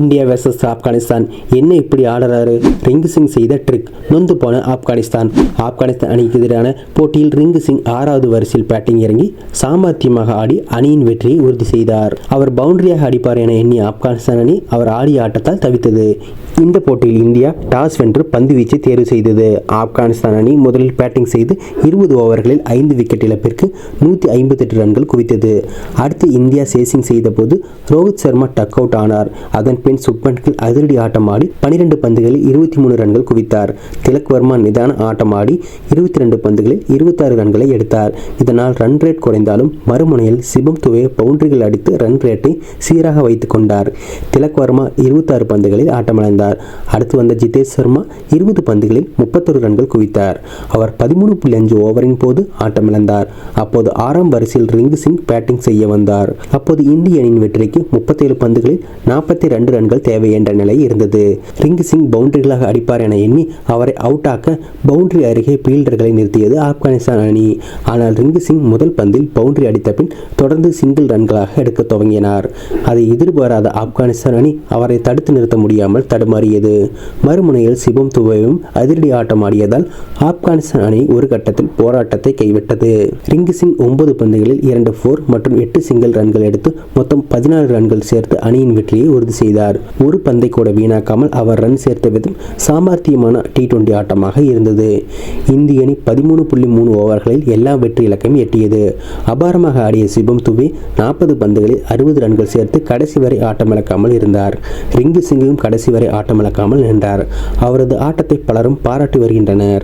India versus Afghanistan. என்ன இப்படி ஆடுறாரு? ரிங்கு சிங் செய்த ட்ரிக் நொந்து போன ஆப்கானிஸ்தான். ஆப்கானிஸ்தான் அணிக்கு எதிரான போட்டியில் ரிங்கு சிங் ஆறாவது வரிசையில் பேட்டிங் இறங்கி சாமர்த்தியமாக ஆடி அணியின் வெற்றியை உறுதி செய்தார். அவர் பவுண்டரியாக அடிப்பார் என எண்ணிய ஆப்கானிஸ்தான் அணி அவர் ஆடிய ஆட்டத்தால் தவித்தது. இந்த போட்டியில் இந்தியா டாஸ் வென்று பந்து வீச்சை தேர்வு செய்தது. ஆப்கானிஸ்தான் அணி முதலில் பேட்டிங் செய்து இருபது ஓவர்களில் ஐந்து விக்கெட் இழப்பிற்கு நூற்றி ஐம்பத்தெட்டு ரன்கள் குவித்தது. அடுத்து இந்தியா சேசிங் செய்தபோது ரோஹித் சர்மா டக் அவுட் ஆனார். அதன் பின் சுப்மன்கில் அதிரடி ஆட்டமாடி பனிரெண்டு பந்துகளில் இருபத்தி மூணு ரன்கள் குவித்தார். திலக் வர்மா நிதான ஆட்டமாடி இருபத்தி ரெண்டு பந்துகளில் இருபத்தாறு ரன்களை எடுத்தார். இதனால் ரன் ரேட் குறைந்தாலும் மறுமுனையில் சிபம் துவே பவுண்டரிகள் அடித்து ரன் ரேட்டை சீராக வைத்துக் கொண்டார். திலக் வர்மா இருபத்தாறு பந்துகளில் ஆட்டமிழந்தார். அடுத்து வந்த ஜிதேஷ் சர்மா இருபது பந்துகளில் முப்பத்தொரு ரன்கள் குவித்தார். அவர் பதிமூணு புள்ளி அஞ்சு ஓவரின் போது ஆட்டமிழந்தார். அப்போது ஆறாம் வரிசையில் ரிங்கு சிங் பேட்டிங் செய்ய வந்தார். அப்போது இந்திய அணியின் வெற்றிக்கு முப்பத்தேழு பந்துகளில் நாற்பத்தி ரெண்டு ரன்கள் தேவை என்ற நிலை இருந்தது. ரிங்கு சிங் பவுண்டரிகளாக அடிப்பார் என எண்ணி அவரை அவுட் ஆக்க பவுண்டரி அருகே பீல்டர்களை நிறுத்தியது ஆப்கானிஸ்தான் அணி. ஆனால் ரிங்கு சிங் முதல் பந்தில் பவுண்டரி அடித்த பின் தொடர்ந்து சிங்கிள் ரன்களாக எடுக்க துவங்கினார். அதை எதிர்பாராத ஆப்கானிஸ்தான் அணி அவரை தடுத்து நிறுத்த முடியாமல் தடுமாறியது. மறுமுனையில் சிவம் துவையும் அதிரடி ஆட்டம் ஆடியதால் ஆப்கானிஸ்தான் அணி ஒரு கட்டத்தில் போராட்டத்தை கைவிட்டது. ரிங்கு சிங் ஒன்பது பந்துகளில் இரண்டு ஃபோர் மற்றும் எட்டு சிங்கிள் ரன்கள் எடுத்து மொத்தம் பதினாறு ரன்கள் சேர்த்து அணியின் வெற்றியை உறுதி செய்தார். ஒரு பந்தை கூட வீணாக்காமல் அவர் ரன் சேர்த்த விதம் சாமர்த்தியமான டி டுவெண்டி ஆட்டமாக இருந்தது. இந்திய அணி பதிமூணு புள்ளி மூணு ஓவர்களில் எல்லா வெற்றி இலக்கையும் எட்டியது. அபாரமாக ஆடிய சிபம் துபே நாற்பது பந்துகளில் அறுபது ரன்கள் சேர்த்து கடைசி வரை ஆட்டமிழக்காமல் இருந்தார். ரிங்கு சிங்கும் கடைசி வரை ஆட்டமிழக்காமல் நின்றார். அவரது ஆட்டத்தை பலரும் பாராட்டி வருகின்றனர்.